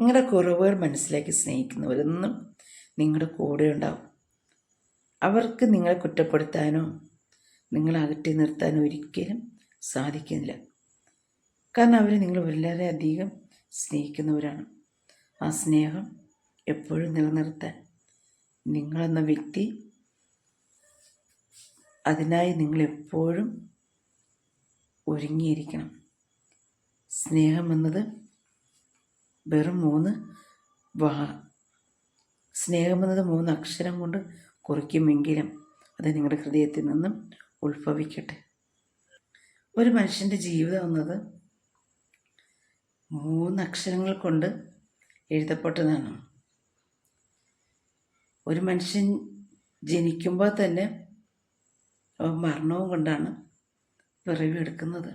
നിങ്ങളുടെ കുറവുകൾ മനസ്സിലാക്കി സ്നേഹിക്കുന്നവരെന്നും നിങ്ങളുടെ കൂടെ ഉണ്ടാവും. അവർക്ക് നിങ്ങളെ കുറ്റപ്പെടുത്താനോ നിങ്ങളെ അകറ്റി നിർത്താനോ ഒരിക്കലും സാധിക്കുന്നില്ല. കാരണം അവർ നിങ്ങൾ വളരെയധികം സ്നേഹിക്കുന്നവരാണ്. ആ സ്നേഹം എപ്പോഴും നിലനിർത്താൻ നിങ്ങളെന്ന വ്യക്തി അതിനായി നിങ്ങളെപ്പോഴും ഒരുങ്ങിയിരിക്കണം. സ്നേഹം എന്നത് വെറും മൂന്ന് വാ സ്നേഹമെന്നത് മൂന്ന് അക്ഷരം കൊണ്ട് കുറിക്കുമെങ്കിലും അത് നിങ്ങളുടെ ഹൃദയത്തിൽ നിന്നും ഉത്ഭവിക്കട്ടെ. ഒരു മനുഷ്യന്റെ ജീവിതം എന്നത് മൂന്ന് അക്ഷരങ്ങൾ കൊണ്ട് എഴുതപ്പെട്ടതാണ്. ഒരു മനുഷ്യൻ ജനിക്കുമ്പോൾ തന്നെ മരണവും കൊണ്ടാണ് പിറവിയെടുക്കുന്നത്.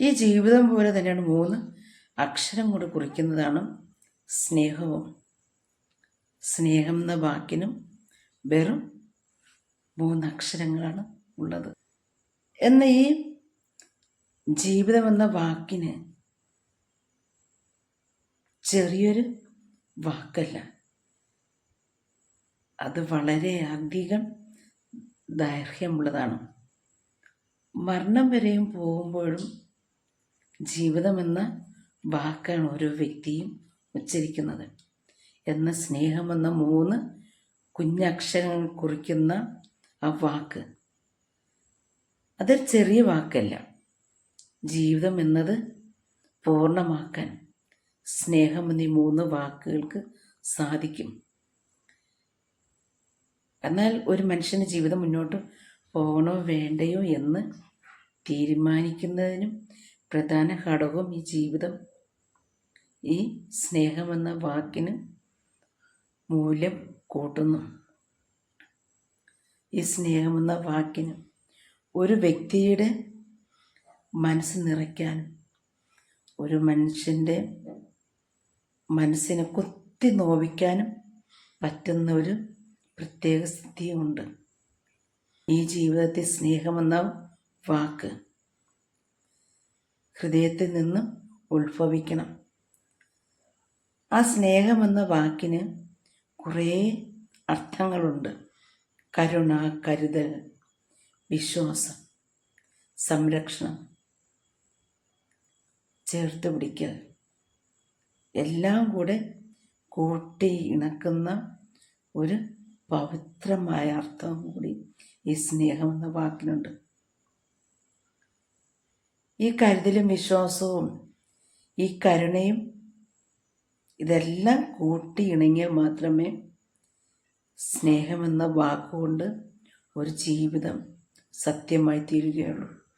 ഈ ജീവിതം പോലെ തന്നെയാണ് മൂന്ന് അക്ഷരം കൊണ്ട് കുറിക്കുന്നതാണ് സ്നേഹവും. സ്നേഹം എന്ന വാക്കിനും വെറും മൂന്ന് അക്ഷരങ്ങളാണ് ഉള്ളത്. എന്ന ഈ ജീവിതം എന്ന വാക്കിന് ചെറിയൊരു വാക്കല്ല. അത് വളരെ അധികം ദൈർഘ്യമുള്ളതാണ്. മരണം വരെയും പോകുമ്പോഴും ജീവിതമെന്ന വാക്കാണ് ഓരോ വ്യക്തിയും ഉച്ചരിക്കുന്നത്. എന്ന സ്നേഹമെന്ന മൂന്ന് കുഞ്ഞക്ഷരങ്ങൾ കുറിക്കുന്ന ആ വാക്ക്. അതൊരു ചെറിയ വാക്കല്ല. ജീവിതം എന്നത് പൂർണമാക്കാൻ സ്നേഹം എന്നീ മൂന്ന് വാക്കുകൾക്ക് സാധിക്കും. എന്നാൽ ഒരു മനുഷ്യന്റെ ജീവിതം മുന്നോട്ട് പോകണോ വേണ്ടയോ എന്ന് തീരുമാനിക്കുന്നതിനും പ്രധാന ഘടകവും ഈ ജീവിതം ഈ സ്നേഹമെന്ന വാക്കിന് മൂല്യം കൂട്ടുന്നു. ഈ സ്നേഹമെന്ന വാക്കിന് ഒരു വ്യക്തിയുടെ മനസ്സ് നിറയ്ക്കാനും ഒരു മനുഷ്യന്റെ മനസ്സിനെ കുത്തി നോവിക്കാനും പറ്റുന്ന ഒരു പ്രത്യേക സ്ഥിതിയുണ്ട്. ഈ ജീവിതത്തിൽ സ്നേഹമെന്ന വാക്ക് ഹൃദയത്തിൽ നിന്നും ഉത്ഭവിക്കണം. ആ സ്നേഹമെന്ന വാക്കിന് കുറേ അർത്ഥങ്ങളുണ്ട്. കരുണ കരുതൽ വിശ്വാസം സംരക്ഷണം ചേർത്ത് പിടിക്കൽ. എല്ലാം കൂടെ കൂട്ടി ഇണക്കുന്ന ഒരു പവിത്രമായ അർത്ഥം കൂടി ഈ സ്നേഹം എന്ന വാക്കിനുണ്ട്. ഈ കരുതലും വിശ്വാസവും ഈ കരുണയും ഇതെല്ലാം കൂട്ടി ഇണങ്ങിയാൽ മാത്രമേ സ്നേഹമെന്ന വാക്കുകൊണ്ട് ഒരു ജീവിതം സത്യമായി തീരുകയുള്ളൂ.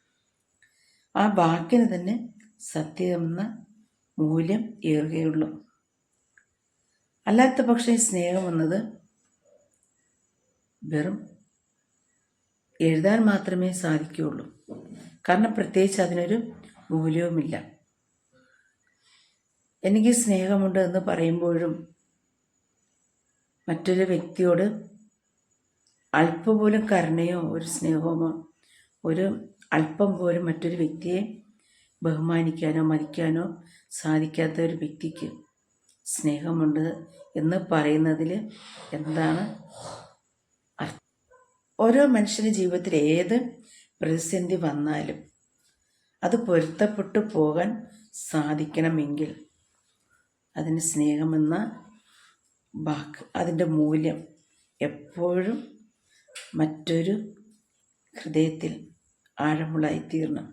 ആ വാക്കിന് തന്നെ സത്യമെന്ന മൂല്യം ഏറുകയുള്ളൂ. അല്ലാത്ത പക്ഷേ സ്നേഹം എന്നത് വെറും എഴുതാൻ മാത്രമേ സാധിക്കുകയുള്ളൂ. കാരണം പ്രത്യേകിച്ച് അതിനൊരു മൂല്യവുമില്ല. എനിക്ക് സ്നേഹമുണ്ട് എന്ന് പറയുമ്പോഴും മറ്റൊരു വ്യക്തിയോട് അല്പപോലും കരുണയോ ഒരു സ്നേഹമോ ഒരു അല്പം പോലും മറ്റൊരു വ്യക്തിയെ ബഹുമാനിക്കാനോ മതിക്കാനോ സാധിക്കാത്ത ഒരു വ്യക്തിക്ക് സ്നേഹമുണ്ട് എന്ന് പറയുന്നതിൽ എന്താണ് ഓരോ മനുഷ്യന്റെ ജീവിതത്തിൽ ഏത് പ്രതിസന്ധി വന്നാലും അത് പൊരുത്തപ്പെട്ടു പോകാൻ സാധിക്കണമെങ്കിൽ അതിന് സ്നേഹമെന്ന വാക്ക് അതിന്റെ മൂല്യം എപ്പോഴും മറ്റൊരു ഹൃദയത്തിൽ ആഴമുള്ളായിത്തീരണം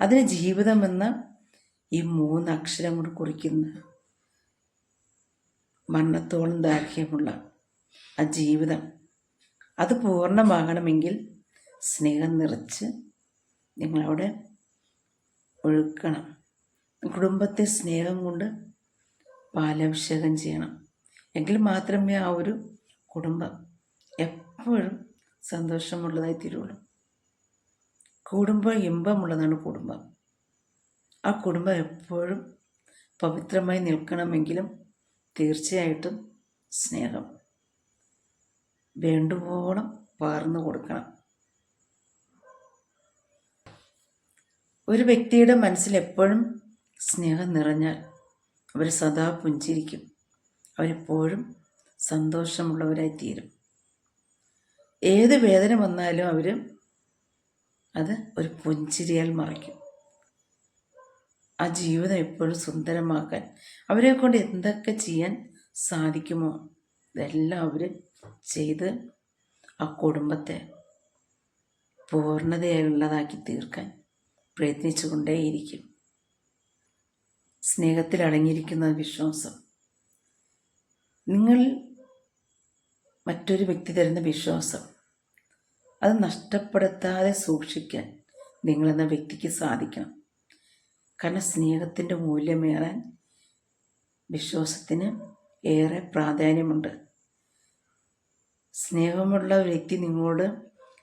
അതിന് ജീവിതമെന്ന ഈ മൂന്ന് അക്ഷരം കൊണ്ട് കുറിക്കുന്ന മരണത്തോളം ദൈർഘ്യമുള്ള ആ ജീവിതം അത് പൂർണമാകണമെങ്കിൽ സ്നേഹം നിറച്ച് നിങ്ങളവിടെ ഒഴുക്കണം. കുടുംബത്തെ സ്നേഹം കൊണ്ട് പാലഭിഷേകം ചെയ്യണം. എങ്കിൽ മാത്രമേ ആ ഒരു കുടുംബം എപ്പോഴും സന്തോഷമുള്ളതായി തീരുള്ളൂ. കുടുംബം ഇമ്പമുള്ളതാണ് കുടുംബം. ആ കുടുംബം എപ്പോഴും പവിത്രമായി നിൽക്കണമെങ്കിലും തീർച്ചയായിട്ടും സ്നേഹം. വേണ്ടുവോളം പകർന്നു കൊടുക്കണം. ഒരു വ്യക്തിയുടെ മനസ്സിൽ എപ്പോഴും സ്നേഹം നിറഞ്ഞാൽ അവർ സദാ പുഞ്ചിരിക്കും. അവരെപ്പോഴും സന്തോഷമുള്ളവരായി തീരും ഏത് വേദന വന്നാലും അവർ അത് ഒരു പുഞ്ചിരിയാൽ മറയ്ക്കും. ആ ജീവിതം എപ്പോഴും സുന്ദരമാക്കാൻ അവരെ കൊണ്ട് എന്തൊക്കെ ചെയ്യാൻ സാധിക്കുമോ ഇതെല്ലാം അവർ ചെയ്ത് ആ കുടുംബത്തെ പൂർണതയുള്ളതാക്കി തീർക്കാൻ പ്രയത്നിച്ചു കൊണ്ടേയിരിക്കും സ്നേഹത്തിൽ അടങ്ങിയിരിക്കുന്ന വിശ്വാസം. നിങ്ങൾ മറ്റൊരു വ്യക്തി തരുന്ന വിശ്വാസം അത് നഷ്ടപ്പെടുത്താതെ സൂക്ഷിക്കാൻ നിങ്ങളെന്ന വ്യക്തിക്ക് സാധിക്കണം. കാരണം സ്നേഹത്തിന്റെ മൂല്യമേറാൻ വിശ്വാസത്തിന് ഏറെ പ്രാധാന്യമുണ്ട്. സ്നേഹമുള്ള ഒരു വ്യക്തി നിങ്ങളോട്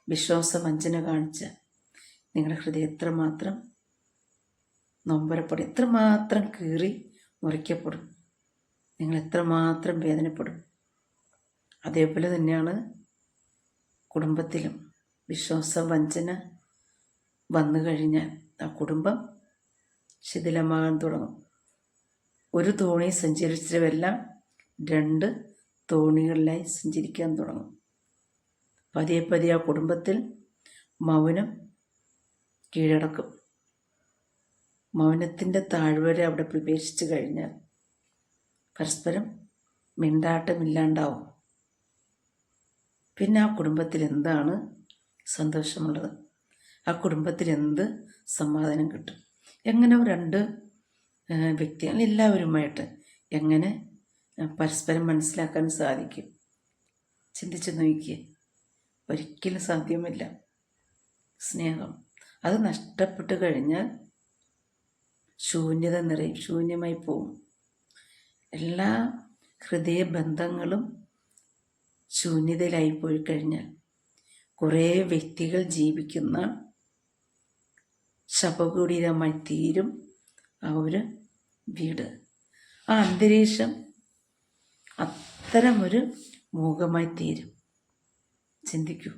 വിശ്വാസവഞ്ചന കാണിച്ച് നിങ്ങളുടെ ഹൃദയം എത്രമാത്രം നൊമ്പരപ്പെടും. എത്രമാത്രം കീറി മുറിക്കപ്പെടും? നിങ്ങൾ എത്രമാത്രം വേദനപ്പെടും? അതേപോലെ തന്നെയാണ് കുടുംബത്തിലും. വിശ്വാസവഞ്ചന വന്നു കഴിഞ്ഞാൽ ആ കുടുംബം ശിഥിലമാകാൻ തുടങ്ങും. ഒരു തോണി സഞ്ചരിച്ചവരെല്ലാം രണ്ട് തോണികളിലായി സഞ്ചരിക്കാൻ തുടങ്ങും. പതിയെ പതിയെ ആ കുടുംബത്തിൽ മൗനം കീഴടക്കും. മൗനത്തിന്റെ താഴ്വര അവിടെ പ്രവേശിച്ചു കഴിഞ്ഞാൽ പരസ്പരം മിണ്ടാട്ടമില്ലാണ്ടാവും. പിന്നെ ആ കുടുംബത്തിൽ എന്താണ് സന്തോഷമുള്ളത്? ആ കുടുംബത്തിൽ എന്ത് സമാധാനം കിട്ടും? എങ്ങനെ രണ്ട് വ്യക്തികൾ എല്ലാവരുമായിട്ട് എങ്ങനെ പരസ്പരം മനസ്സിലാക്കാൻ സാധിക്കും? ചിന്തിച്ച് നോക്കിയേ. ഒരിക്കലും സാധ്യമല്ല സ്നേഹം. അത് നഷ്ടപ്പെട്ടു കഴിഞ്ഞാൽ ശൂന്യത നിറയും ശൂന്യമായി പോവും. എല്ലാ ഹൃദയബന്ധങ്ങളും ശൂന്യതയിലായി പോയി കഴിഞ്ഞാൽ കുറേ വ്യക്തികൾ ജീവിക്കുന്ന ശപകുടീരമായി തീരും ആ ഒരു വീട്. ആ അന്തരീക്ഷം അത്തരമൊരു മൂകമായി തീരും. ചിന്തിക്കൂ.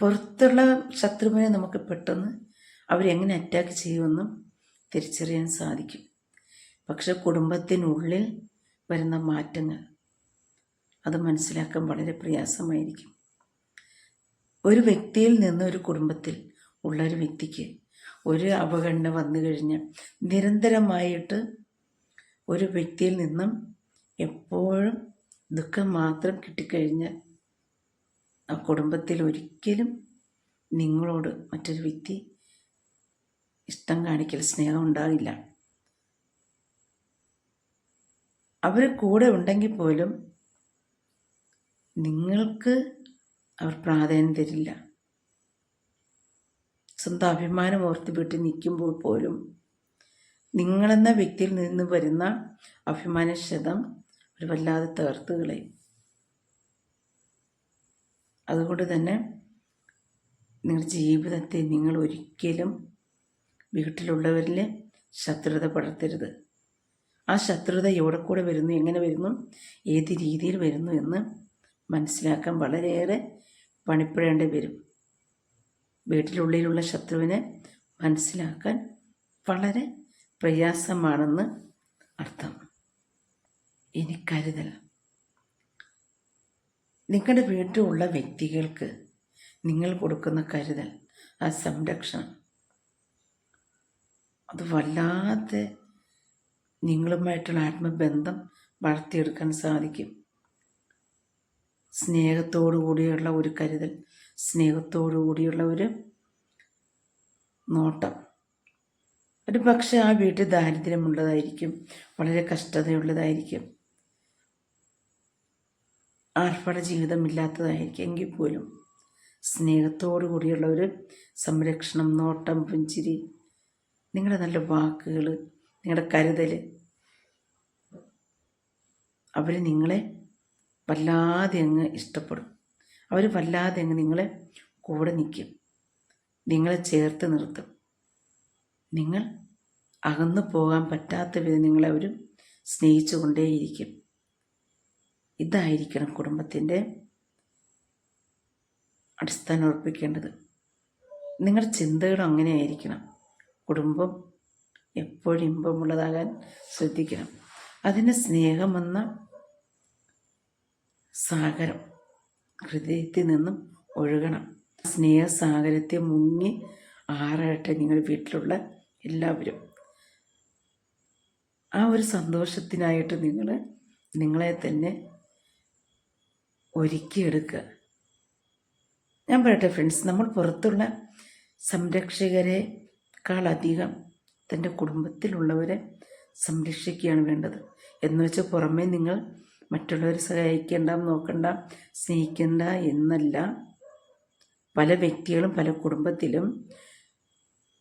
പുറത്തുള്ള ശത്രുവിനെ നമുക്ക് പെട്ടെന്ന് അവരെങ്ങനെ അറ്റാക്ക് ചെയ്യുമെന്നും തിരിച്ചറിയാൻ സാധിക്കും. പക്ഷെ കുടുംബത്തിനുള്ളിൽ വരുന്ന മാറ്റങ്ങൾ അത് മനസ്സിലാക്കാൻ വളരെ പ്രയാസമായിരിക്കും. ഒരു വ്യക്തിയിൽ നിന്ന് ഒരു കുടുംബത്തിൽ ഉള്ള ഒരു വ്യക്തിക്ക് ഒരു അവഗണന വന്നു കഴിഞ്ഞാൽ നിരന്തരമായിട്ട് ഒരു വ്യക്തിയിൽ നിന്നും എപ്പോഴും ദുഃഖം മാത്രം കിട്ടിക്കഴിഞ്ഞാൽ ആ കുടുംബത്തിൽ ഒരിക്കലും നിങ്ങളോട് മറ്റൊരു വ്യക്തി ഇഷ്ടം കാണിക്കൽ സ്നേഹം ഉണ്ടാകില്ല അവർ കൂടെ ഉണ്ടെങ്കിൽ പോലും നിങ്ങൾക്ക് അവർ പ്രാധാന്യം തരില്ല. സ്വന്തം അഭിമാനം ഓർത്ത് വീട്ടിൽ നിൽക്കുമ്പോൾ പോലും നിങ്ങളെന്ന വ്യക്തിയിൽ നിന്ന് വരുന്ന അഭിമാനക്ഷതം ഒരു വല്ലാതെ തകർത്തുകളെ അതുകൊണ്ട് തന്നെ നിങ്ങളുടെ ജീവിതത്തെ നിങ്ങൾ ഒരിക്കലും വീട്ടിലുള്ളവരിൽ ശത്രുത പടർത്തരുത്. ആ ശത്രുത എവിടെ കൂടെ വരുന്നു എങ്ങനെ വരുന്നു ഏത് രീതിയിൽ വരുന്നു എന്ന് മനസ്സിലാക്കാൻ വളരെയേറെ പണിപ്പെടേണ്ടി വരും. വീട്ടിലുള്ളിലുള്ള ശത്രുവിനെ മനസ്സിലാക്കാൻ വളരെ പ്രയാസമാണെന്ന് അർത്ഥം. ഇനി കരുതൽ. നിങ്ങളുടെ വീട്ടിലുള്ള വ്യക്തികൾക്ക് നിങ്ങൾ കൊടുക്കുന്ന കരുതൽ ആ സംരക്ഷണം അത് വല്ലാതെ നിങ്ങളുമായിട്ടുള്ള ആത്മബന്ധം വളർത്തിയെടുക്കാൻ സാധിക്കും. സ്നേഹത്തോടു കൂടിയുള്ള ഒരു കരുതൽ സ്നേഹത്തോടു കൂടിയുള്ള ഒരു നോട്ടം. ഒരു പക്ഷേ ആ വീട്ടിൽ ദാരിദ്ര്യമുള്ളതായിരിക്കും വളരെ കഷ്ടതയുള്ളതായിരിക്കും. ആർഭാട ജീവിതമില്ലാത്തതായിരിക്കും എങ്കിൽ പോലും. സ്നേഹത്തോടു കൂടിയുള്ള ഒരു സംരക്ഷണം നോട്ടം പുഞ്ചിരി നിങ്ങളുടെ നല്ല വാക്കുകൾ നിങ്ങളുടെ കരുതൽ അവർ നിങ്ങളെ വല്ലാതെ അങ്ങ് ഇഷ്ടപ്പെടും. അവർ വല്ലാതെ അങ്ങ് നിങ്ങളെ കൂടെ നിൽക്കും നിങ്ങളെ ചേർത്ത് നിർത്തും. നിങ്ങൾ അകന്നു പോകാൻ പറ്റാത്ത വിധം നിങ്ങളെ അവർ സ്നേഹിച്ചു കൊണ്ടേയിരിക്കും. ഇതായിരിക്കണം കുടുംബത്തിന്റെ അടിസ്ഥാനം ഉറപ്പിക്കേണ്ടത്. നിങ്ങളുടെ ചിന്തകളും അങ്ങനെ ആയിരിക്കണം കുടുംബം എപ്പോഴും ഇമ്പമുള്ളതാകാൻ ശ്രദ്ധിക്കണം. അതിന് സ്നേഹമെന്ന സാഗരം ഹൃദയത്തിൽ നിന്നും ഒഴുകണം. സ്നേഹസാഗരത്തെ മുങ്ങി ആറട്ടെ നിങ്ങൾ വീട്ടിലുള്ള എല്ലാവരും. ആ ഒരു സന്തോഷത്തിനായിട്ട് നിങ്ങൾ നിങ്ങളെ തന്നെ ഒരുക്കിയെടുക്കുക ഞാൻ പറയട്ടെ ഫ്രണ്ട്സ് നമ്മൾ പുറത്തുള്ള സംരക്ഷകരെക്കാളധികം തന്റെ കുടുംബത്തിലുള്ളവരെ സംരക്ഷിക്കുകയാണ് വേണ്ടത്. എന്ന് വെച്ചാൽ പുറമേ നിങ്ങൾ മറ്റുള്ളവരെ സഹായിക്കേണ്ട നോക്കണ്ട സ്നേഹിക്കേണ്ട എന്നല്ല. പല വ്യക്തികളും പല കുടുംബത്തിലും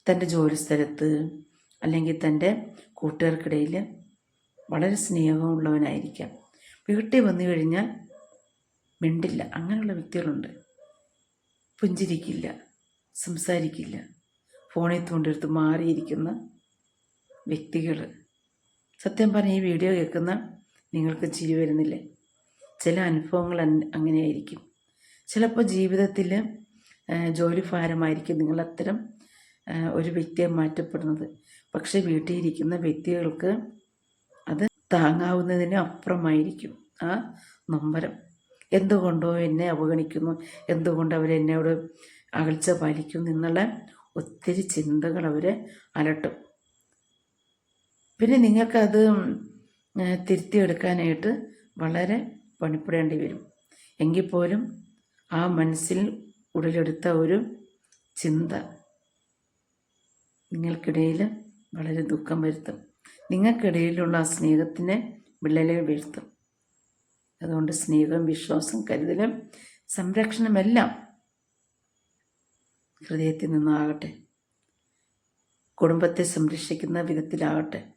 തന്റെ ജോലിസ്ഥലത്ത് അല്ലെങ്കിൽ തന്റെ കൂട്ടുകാർക്കിടയിൽ വളരെ സ്നേഹമുള്ളവനായിരിക്കാം. വീട്ടിൽ വന്നു കഴിഞ്ഞാൽ മിണ്ടില്ല. അങ്ങനെയുള്ള വ്യക്തികളുണ്ട്. പുഞ്ചിരിക്കില്ല സംസാരിക്കില്ല. ഫോണിൽ തോണ്ടെടുത്ത് മാറിയിരിക്കുന്ന വ്യക്തികൾ സത്യം പറഞ്ഞാൽ ഈ വീഡിയോ കേൾക്കുന്ന നിങ്ങൾക്ക് ചിരി വരുന്നില്ലേ? ചില അനുഭവങ്ങൾ അങ്ങനെയായിരിക്കും. ചിലപ്പോൾ ജീവിതത്തിൽ ജോലി ഭാരമായിരിക്കും നിങ്ങൾ അത്തരം ഒരു വ്യക്തിയെ മാറ്റപ്പെടുന്നത്. പക്ഷെ വീട്ടിൽ ഇരിക്കുന്ന വ്യക്തികൾക്ക് അത് താങ്ങാവുന്നതിന് അപ്പുറമായിരിക്കും ആ നൊമ്പരം. എന്തുകൊണ്ടോ എന്നെ അവഗണിക്കുന്നു? എന്തുകൊണ്ട് അവരെന്നോട് അകൽച്ച പാലിക്കുന്നു? എന്നുള്ള ഒത്തിരി ചിന്തകൾ അവരെ അലട്ടും. പിന്നെ നിങ്ങൾക്കത് തിരുത്തിയെടുക്കാനായിട്ട് വളരെ പണിപ്പെടേണ്ടി വരും. എങ്കിൽ പോലും ആ മനസ്സിൽ ഉടലെടുത്ത ഒരു ചിന്ത നിങ്ങൾക്കിടയിൽ വളരെ ദുഃഖം വരുത്തും. നിങ്ങൾക്കിടയിലുള്ള ആ സ്നേഹത്തിനെ വിള്ളലെ വീഴ്ത്തും. അതുകൊണ്ട് സ്നേഹം വിശ്വാസം കരുതലും സംരക്ഷണമെല്ലാം ഹൃദയത്തിൽ നിന്നാകട്ടെ. കുടുംബത്തെ സംരക്ഷിക്കുന്ന വിധത്തിലാകട്ടെ.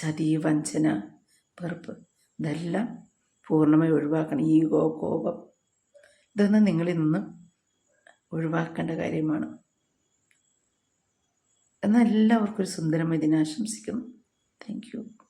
ചതി വഞ്ചന വെറുപ്പ് ഇതെല്ലാം പൂർണമായി ഒഴിവാക്കണം. ഈഗോ കോപം ഇതൊന്നും നിങ്ങളിൽ നിന്നും ഒഴിവാക്കേണ്ട കാര്യമാണ്. എന്നാൽ എല്ലാവർക്കും ഒരു സുന്ദരമായ ദിനാശംസിക്കുന്നു താങ്ക് യു.